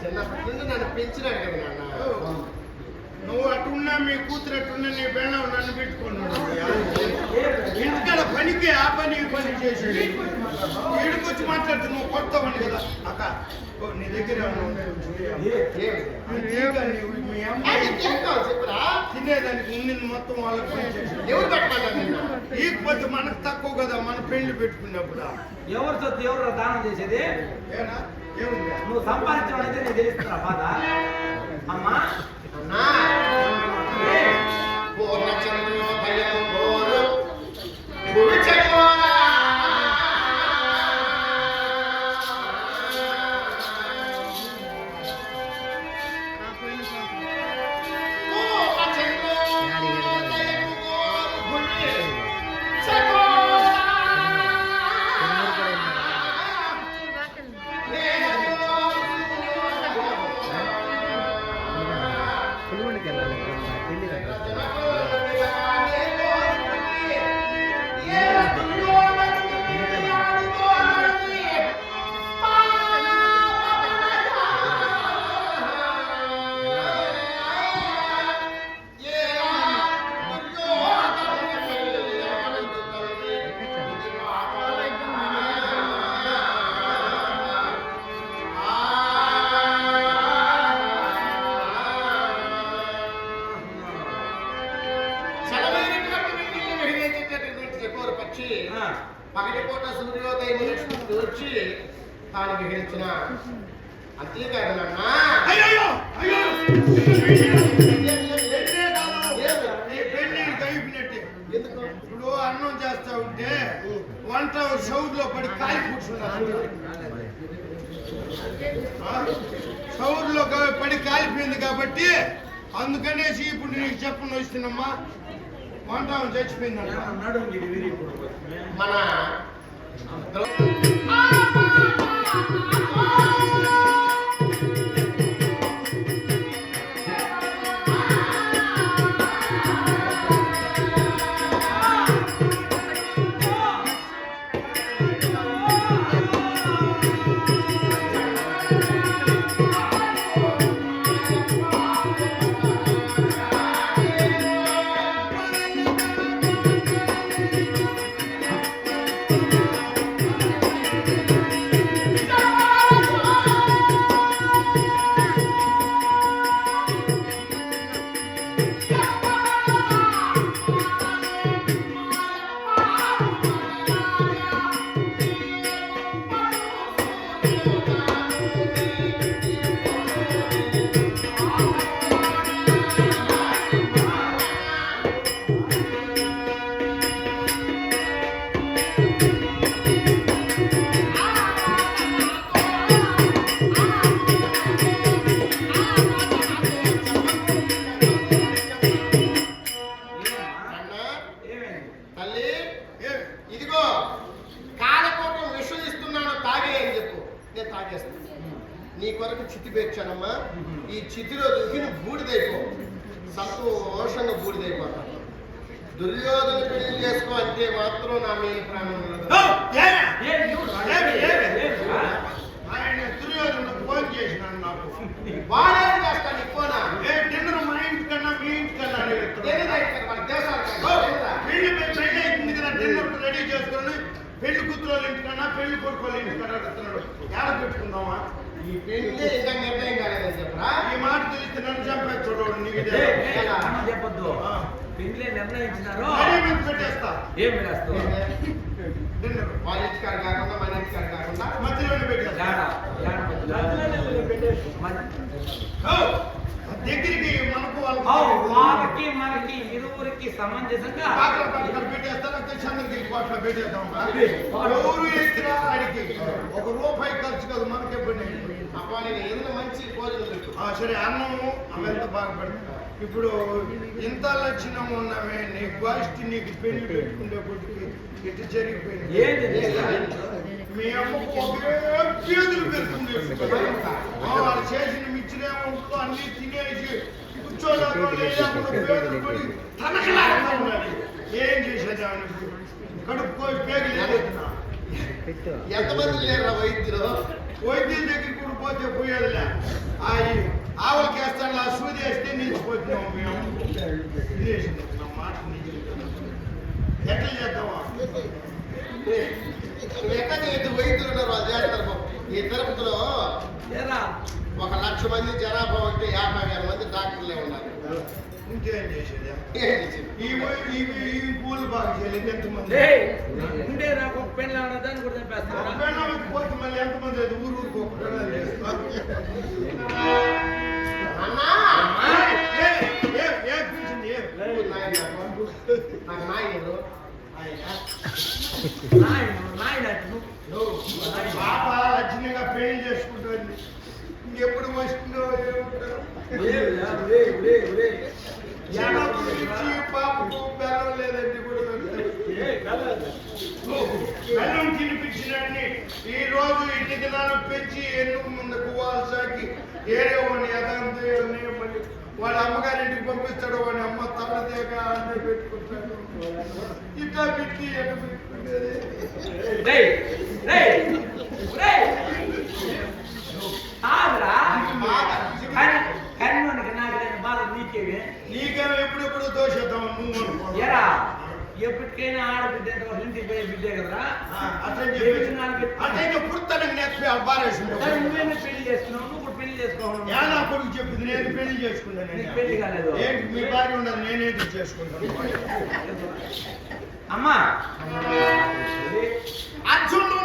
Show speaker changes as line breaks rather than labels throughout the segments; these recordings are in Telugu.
చిన్నప్పటి నుండి నన్ను పెంచినాడు కదా నాన్న
నువ్వు అటున్నా మీ కూతురు అటున్నా నీ బెళ్ళం నన్ను పెట్టుకున్నాడు ఇంటికాడ పనికి ఆ పని ఈ పని చేసాడు వీడికొచ్చి మాట్లాడుతూ నువ్వు కొత్త పని కదా. అక్క నీ దగ్గర మీ అమ్మాయి తినేదానికి ఉండింది మొత్తం వాళ్ళకి పని
పెట్టమన్నారు నిన్న?
ఈకపోతే మనకు తక్కువ కదా మన పెళ్ళి పెట్టుకున్నప్పుడు?
ఎవరు ఎవరు దానం చేసేది?
ఏనా?
నువ్వు సంపాదించడం అయితే నేను తెలుస్తున్నా బాధ? అమ్మా?
వచ్చి తాను విహరించిన అంతేకాదు నాన్న
అయ్యో! అయ్యో ఇప్పుడు అన్నం చేస్తా ఉంటే వంట సౌర్లో పడి కాలి కూర్చున్నారు సౌర్లో పడి కాలిపోయింది కాబట్టి అందుకనేసి ఇప్పుడు నీకు చెప్పను వస్తున్నమ్మా వంట
విరిగిపోతుంది.
మన అన్న ఈ చితిలో నువ్వు బూడిదైపో సంతోషంగా బూడిదైపోతాను దుర్యోధన పెళ్ళి చేసుకో అంటే మాత్రం నా మీద ప్రాణం ఉండదు.
ఓ, ఏమే?
ఏం చూడు,
ఏమి, ఏమి?
ఏమిరా?
ఆయన దుర్యోధన ఫోన్ చేసినాడు నాకు.
వాడేం చేస్తాను
ఏ డిన్నర్ మా ఇంటికన్నా మీ ఇంటికన్నా? పెళ్ళి పెళ్ళి అవుతుంది కదా డిన్నర్ రెడీ చేసుకొని పెళ్ళి కూతురు వాళ్ళ ఇంటికన్నా పెళ్ళి కొడుకు వాళ్ళ ఇంటికన్నా అడుగుతున్నాడు ఏడ పెట్టుకుందామా?
ఈ
మాట తెలిస్తే నన్ను చంపేది చూడవాడు నీకు
అన్నం చెప్పొద్దు. పెళ్ళి నిర్ణయించినారు.
పెట్టేస్తా.
ఏం
డిన్నర్
వాళ్ళ ఇంటికాడ కాకుండా మన ఇంటికాడ కాకుండా
మధ్యలోనే పెట్టేస్తా?
మన-
దగ్గరికి మనకు వాళ్ళకు
మనకి ఇరువురికి సమంజసంగా
పాటలు పాటలు పెట్టేస్తా ఎవరు ఎక్కినా అడిగి ఒక రూపాయి ఖర్చు కాదు మనకే పని
అబ్బా నేను ఏదైనా మంచి భోజనం పెట్టు
ఆ, సరే అన్నము అవంతా బాగా పెడతా. ఇప్పుడు ఇంత లక్షణం ఉన్నవే నీ గోష్ఠి నీకు పెళ్ళి పెట్టుకునే కొద్దికి ఇటు జరిగిపోయింది? మీ అమ్మకు ఒకే చేతులు పెట్టుకుంది. వాళ్ళు చేసిన మిచ్చినేమో అన్ని తినేసి కూర్చోలేకుండా తనకలాగా ఉన్నది ఏం చేసేదాన్ని కడుపు లేదన్నా.
ఎంతమంది లేరా వైద్యులు?
వైద్యుల దగ్గరికి పోతే పోయేదిలే. ఆ ఆవులకి వేస్తాను ఆ సూది వేస్తే నిలిచిపోతున్నాం మేము. నా మాట. ఎట్లా చేద్దామా?
నువ్వు ఎక్కడ ఇది వైద్యులు ఉన్నారు వాళ్ళు చేస్తారు. ఈ తిరుపతిలో ఒక లక్ష మంది జనాభా ఉంటే యాభై వేల మంది డాక్టర్లే ఉన్నారు.
ఇంకేం చేసేది ఈ ఈ పూలు బాగా చేయలేదు ఎంతమంది
ఉండే నాకు ఒక పెళ్ళ దాన్ని కూడా
చెప్పేస్తాను పోతే మళ్ళీ ఎంతమంది అది ఊరు ఊరికి ఒక పెళ్ళాలు పాప పెళ్ళి చేసుకుంటుంది ఇంకెప్పుడు వస్తుందో ఏమిటో. చిన్నప్పుడు ఇచ్చి పాపకు బెల్లం లేదండి కూడా బెల్లం తినిపించినన్ని ఈ రోజు ఇంటి దినాలు పెంచి ఎన్నుకు ముందుకు వాళ్ళు సాకి ఏరే వాడిని యథాంతి మళ్ళీ వాళ్ళ అమ్మగారింటికి పంపిస్తాడు వాడి అమ్మ తప్పదేగా అన్నీ పెట్టుకుంటాడు ఇట్లా పెట్టి ఎట్లా పెట్టుకునేది
రేయ్ రేయ్ రేయ్ ఆగ్రా కన్ కన్నోనికి నాకు లేని బాధ నీకేవి
నీకేమో ఎప్పుడెప్పుడు దోషిద్దాం నువ్వు అనుకో.
ఎరా ఎప్పటికైనా ఆడబిడ్డ అంటే వాళ్ళ ఇంటికి పోయే బిడ్డే
అట్లా
నువ్వేమో పెళ్ళి చేసుకున్నావు? నువ్వు పెళ్ళి చేసుకోవాలి
యా నా కొడుకు చెప్పింది? నేను పెళ్ళి చేసుకున్నాను
పెళ్ళి కాలేదు.
ఏంటి? మీ భార్య ఉండదు నేనేది చేసుకుంటాను.
అమ్మా.
అర్జునుడు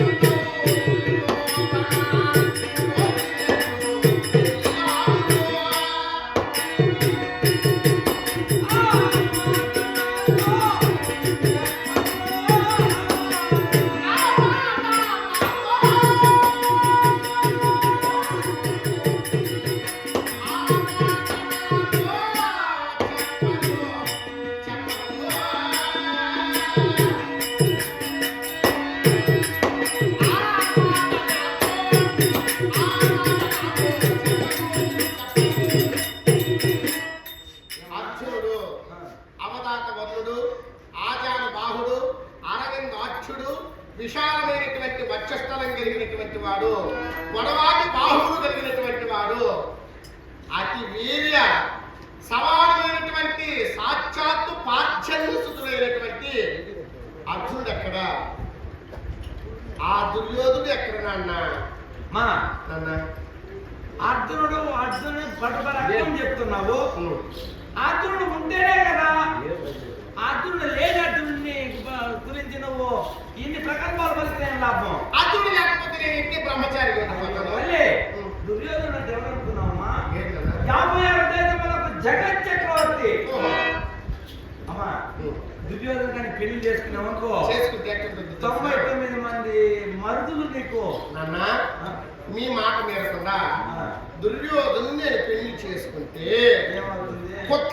నాకెల్లాను అర్జునుడు దుర్యోధుడు ఎక్కడ నాన్న.
మా
నాన్న
అర్జునుడు అర్జునుడు పట్టుబరకం చెప్తున్నావు. అర్జునుడు ఉంటేనే కదా. అర్జునుడు లేని అర్జునుడిని గురించి నువ్వు ఇన్ని ప్రకల్పాలు పలికితే లాభం?
అర్జునుడు లేకపోతే నేను ఇంటి బ్రహ్మచారి
అంటే ఎవరనుకున్నావమ్మా? యాభై ఆరు జగత్ దుర్యోధను కానీ పెళ్ళి చేసుకున్నావు అనుకో.
చేసుకుంటే ఎట్లుంటుంది
తొంభై? తొమ్మిది మంది మరుదులు నీకు.
నాన్న మీ మాట మీరకుండా దుర్యోధను నేను పెళ్ళి చేసుకుంటే
ఏమవుతుంది?
కుక్క